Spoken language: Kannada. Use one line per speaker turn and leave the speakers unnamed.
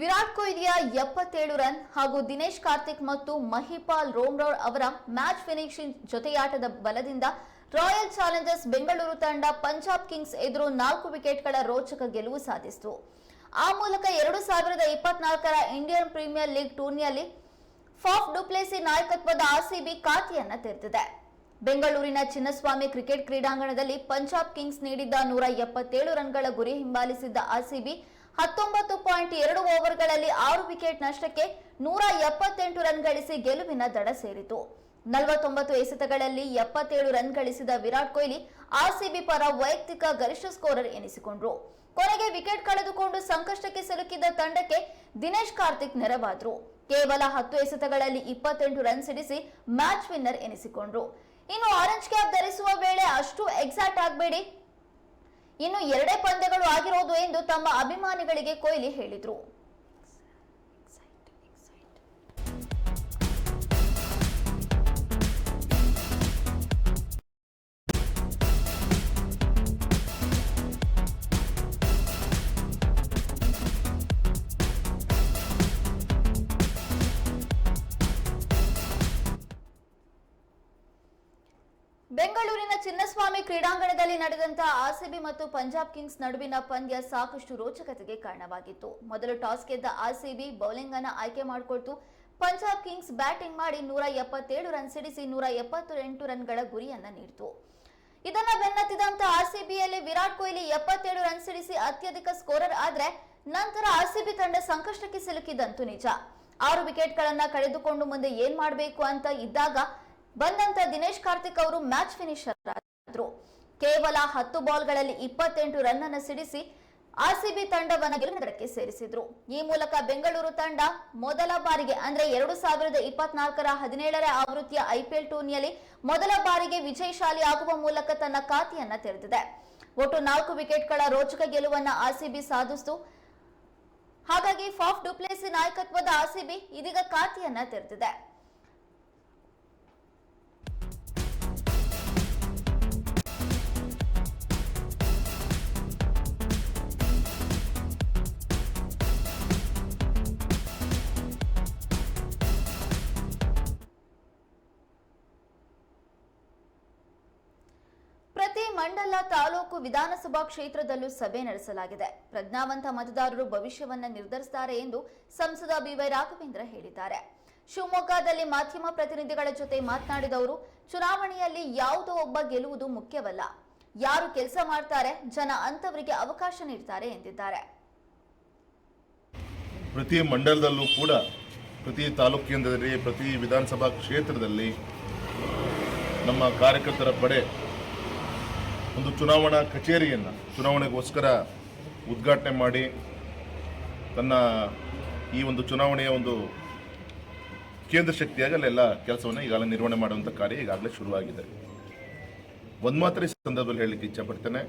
ವಿರಾಟ್ ಕೊಹ್ಲಿಯ ಎಪ್ಪತ್ತೇಳು ರನ್ ಹಾಗೂ ದಿನೇಶ್ ಕಾರ್ತಿಕ್ ಮತ್ತು ಮಹಿಪಾಲ್ ರೋಮ್ರೌಡ್ ಅವರ ಮ್ಯಾಚ್ ಫಿನಿಶಿಂಗ್ ಜೊತೆಯಾಟದ ಬಲದಿಂದ ರಾಯಲ್ ಚಾಲೆಂಜರ್ಸ್ ಬೆಂಗಳೂರು ತಂಡ ಪಂಜಾಬ್ ಕಿಂಗ್ಸ್ ಎದುರು ನಾಲ್ಕು ವಿಕೆಟ್ಗಳ ರೋಚಕ ಗೆಲುವು ಸಾಧಿಸಿತು. ಆ ಮೂಲಕ ಎರಡು ಸಾವಿರದ ಇಪ್ಪತ್ನಾಲ್ಕರ ಇಂಡಿಯನ್ ಪ್ರೀಮಿಯರ್ ಲೀಗ್ ಟೂರ್ನಿಯಲ್ಲಿ ಫಾಫ್ ಡುಪ್ಲೆಸಿ ನಾಯಕತ್ವದ ಆರ್ಸಿಬಿ ಖಾತೆಯನ್ನ ತೆರೆದಿದೆ. ಬೆಂಗಳೂರಿನ ಚಿನ್ನಸ್ವಾಮಿ ಕ್ರಿಕೆಟ್ ಕ್ರೀಡಾಂಗಣದಲ್ಲಿ ಪಂಜಾಬ್ ಕಿಂಗ್ಸ್ ನೀಡಿದ್ದ ನೂರ ಎಪ್ಪತ್ತೇಳು ರನ್ಗಳ ಗುರಿ ಹಿಂಬಾಲಿಸಿದ್ದ ಆರ್ಸಿಬಿ ಹತ್ತೊಂಬತ್ತು ಪಾಯಿಂಟ್ ಎರಡು ಓವರ್ಗಳಲ್ಲಿ ಆರು ವಿಕೆಟ್ ನಷ್ಟಕ್ಕೆ ನೂರ ಎಪ್ಪತ್ತೆಂಟು ರನ್ ಗಳಿಸಿ ಗೆಲುವಿನ ದಡ ಸೇರಿತು. ನಲವತ್ತೊಂಬತ್ತು ಎಸೆತಗಳಲ್ಲಿ ಎಪ್ಪತ್ತೇಳು ರನ್ ಗಳಿಸಿದ ವಿರಾಟ್ ಕೊಹ್ಲಿ ಆರ್ಸಿಬಿ ಪರ ವೈಯಕ್ತಿಕ ಗರಿಷ್ಠ ಸ್ಕೋರರ್ ಎನಿಸಿಕೊಂಡ್ರು. ಕೊನೆಗೆ ವಿಕೆಟ್ ಕಳೆದುಕೊಂಡು ಸಂಕಷ್ಟಕ್ಕೆ ಸಿಲುಕಿದ್ದ ತಂಡಕ್ಕೆ ದಿನೇಶ್ ಕಾರ್ತಿಕ್ ನೆರವಾದ್ರು. ಕೇವಲ ಹತ್ತು ಎಸೆತಗಳಲ್ಲಿ ಇಪ್ಪತ್ತೆಂಟು ರನ್ ಸಿಡಿಸಿ ಮ್ಯಾಚ್ ವಿನ್ನರ್ ಎನಿಸಿಕೊಂಡ್ರು. ಇನ್ನು ಆರೆಂಜ್ ಕ್ಯಾಪ್ ಧರಿಸುವ ವೇಳೆ ಅಷ್ಟು ಎಕ್ಸಾಕ್ಟ್ ಆಗಬೇಡಿ. ಇನ್ನು ಎರಡೇ ಪಂದ್ಯಗಳು ಆಗಿರೋದು ಎಂದು ತಮ್ಮ ಅಭಿಮಾನಿಗಳಿಗೆ ಕೊಹ್ಲಿ ಹೇಳಿದ್ರು. ಬೆಂಗಳೂರಿನ ಚಿನ್ನಸ್ವಾಮಿ ಕ್ರೀಡಾಂಗಣದಲ್ಲಿ ನಡೆದಂತಹ ಆರ್ಸಿಬಿ ಮತ್ತು ಪಂಜಾಬ್ ಕಿಂಗ್ಸ್ ನಡುವಿನ ಪಂದ್ಯ ಸಾಕಷ್ಟು ರೋಚಕತೆಗೆ ಕಾರಣವಾಗಿತ್ತು. ಮೊದಲು ಟಾಸ್ ಗೆದ್ದ ಆರ್ಸಿಬಿ ಬೌಲಿಂಗ್ ಅನ್ನು ಆಯ್ಕೆ ಮಾಡಿಕೊಳ್ತು ಪಂಜಾಬ್ ಕಿಂಗ್ಸ್ ಬ್ಯಾಟಿಂಗ್ ಮಾಡಿ ನೂರ ಎಪ್ಪತ್ತೇಳು ರನ್ ಸಿಡಿಸಿ ನೂರ ಎಪ್ಪತ್ತೆಂಟು ರನ್ಗಳ ಗುರಿಯನ್ನ ನೀಡಿತು. ಇದನ್ನ ಬೆನ್ನತ್ತಿದಂತ ಆರ್ಸಿಬಿಯಲ್ಲಿ ವಿರಾಟ್ ಕೊಹ್ಲಿ ಎಪ್ಪತ್ತೇಳು ರನ್ ಸಿಡಿಸಿ ಅತ್ಯಧಿಕ ಸ್ಕೋರರ್ ಆದ್ರೆ ನಂತರ ಆರ್ಸಿಬಿ ತಂಡ ಸಂಕಷ್ಟಕ್ಕೆ ಸಿಲುಕಿದಂತೂ ನಿಜ. ಆರು ವಿಕೆಟ್ಗಳನ್ನ ಕಳೆದುಕೊಂಡು ಮುಂದೆ ಏನ್ ಮಾಡಬೇಕು ಅಂತ ಇದ್ದಾಗ ಬಂದಂತ ದಿನೇಶ್ ಕಾರ್ತಿಕ್ ಅವರು ಮ್ಯಾಚ್ ಫಿನಿಶರ್ ಆದ್ರು ಕೇವಲ ಹತ್ತು ಬಾಲ್ಗಳಲ್ಲಿ ಇಪ್ಪತ್ತೆಂಟು ರನ್ ಅನ್ನು ಸಿಡಿಸಿ ಆರ್ಸಿಬಿ ತಂಡವನ್ನು ಗೆಲುವಿನದಕ್ಕೆ ಸೇರಿಸಿದ್ರು. ಈ ಮೂಲಕ ಬೆಂಗಳೂರು ತಂಡ ಮೊದಲ ಬಾರಿಗೆ, ಅಂದ್ರೆ ಎರಡು ಸಾವಿರದ ಇಪ್ಪತ್ನಾಲ್ಕರ ಹದಿನೇಳರ ಆವೃತ್ತಿಯ ಐಪಿಎಲ್ ಟೂರ್ನಿಯಲ್ಲಿ ಮೊದಲ ಬಾರಿಗೆ ವಿಜಯಶಾಲಿ ಆಗುವ ಮೂಲಕ ತನ್ನ ಖಾತೆಯನ್ನ ತೆರೆದಿದೆ. ಒಟ್ಟು ನಾಲ್ಕು ವಿಕೆಟ್ಗಳ ರೋಚಕ ಗೆಲುವನ್ನ ಆರ್ಸಿಬಿ ಸಾಧಿಸಿತು. ಹಾಗಾಗಿ ಫಾಫ್ ಡುಪ್ಲೇಸಿ ನಾಯಕತ್ವದ ಆರ್ಸಿಬಿ ಇದೀಗ ಖಾತೆಯನ್ನ ತೆರೆದಿದೆ. ಮಂಡಲ ತಾಲೂಕು ವಿಧಾನಸಭಾ ಕ್ಷೇತ್ರದಲ್ಲೂ ಸಭೆ ನಡೆಸಲಾಗಿದೆ. ಪ್ರಜ್ಞಾವಂತ ಮತದಾರರು ಭವಿಷ್ಯವನ್ನ ನಿರ್ಧರಿಸುತ್ತಾರೆ ಎಂದು ಸಂಸದ ಬಿವೈ ರಾಘವೇಂದ್ರ ಹೇಳಿದ್ದಾರೆ. ಶಿವಮೊಗ್ಗದಲ್ಲಿ ಮಾಧ್ಯಮ ಪ್ರತಿನಿಧಿಗಳ ಜೊತೆ ಮಾತನಾಡಿದವರು, ಚುನಾವಣೆಯಲ್ಲಿ ಯಾವುದೋ ಒಬ್ಬ ಗೆಲುವುದು ಮುಖ್ಯವಲ್ಲ. ಯಾರು ಕೆಲಸ ಮಾಡ್ತಾರೆ, ಜನ ಅಂತವರಿಗೆ ಅವಕಾಶ ನೀಡ್ತಾರೆ ಎಂದಿದ್ದಾರೆ.
ಪ್ರತಿ ಮಂಡಲದಲ್ಲೂ ಕೂಡ, ಪ್ರತಿ ತಾಲೂಕು ಕೇಂದ್ರದಲ್ಲಿ, ಪ್ರತಿ ವಿಧಾನಸಭಾ ಕ್ಷೇತ್ರದಲ್ಲಿ ನಮ್ಮ ಕಾರ್ಯಕರ್ತರ ಪಡೆ ಒಂದು ಚುನಾವಣಾ ಕಚೇರಿಯನ್ನು, ಚುನಾವಣೆಗೋಸ್ಕರ ಉದ್ಘಾಟನೆ ಮಾಡಿ, ತನ್ನ ಈ ಒಂದು ಚುನಾವಣೆಯ ಒಂದು ಕೇಂದ್ರ ಶಕ್ತಿಯಾಗಿ ಅಲ್ಲೆಲ್ಲ ಕೆಲಸವನ್ನು ಈಗಾಗಲೇ ನಿರ್ವಹಣೆ ಮಾಡುವಂಥ ಕಾರ್ಯ ಈಗಾಗಲೇ ಶುರುವಾಗಿದೆ. ಒಂದು ಮಾತ್ರ ಈ ಸಂದರ್ಭದಲ್ಲಿ ಹೇಳಲಿಕ್ಕೆ ಇಚ್ಛಪಡ್ತೇನೆ.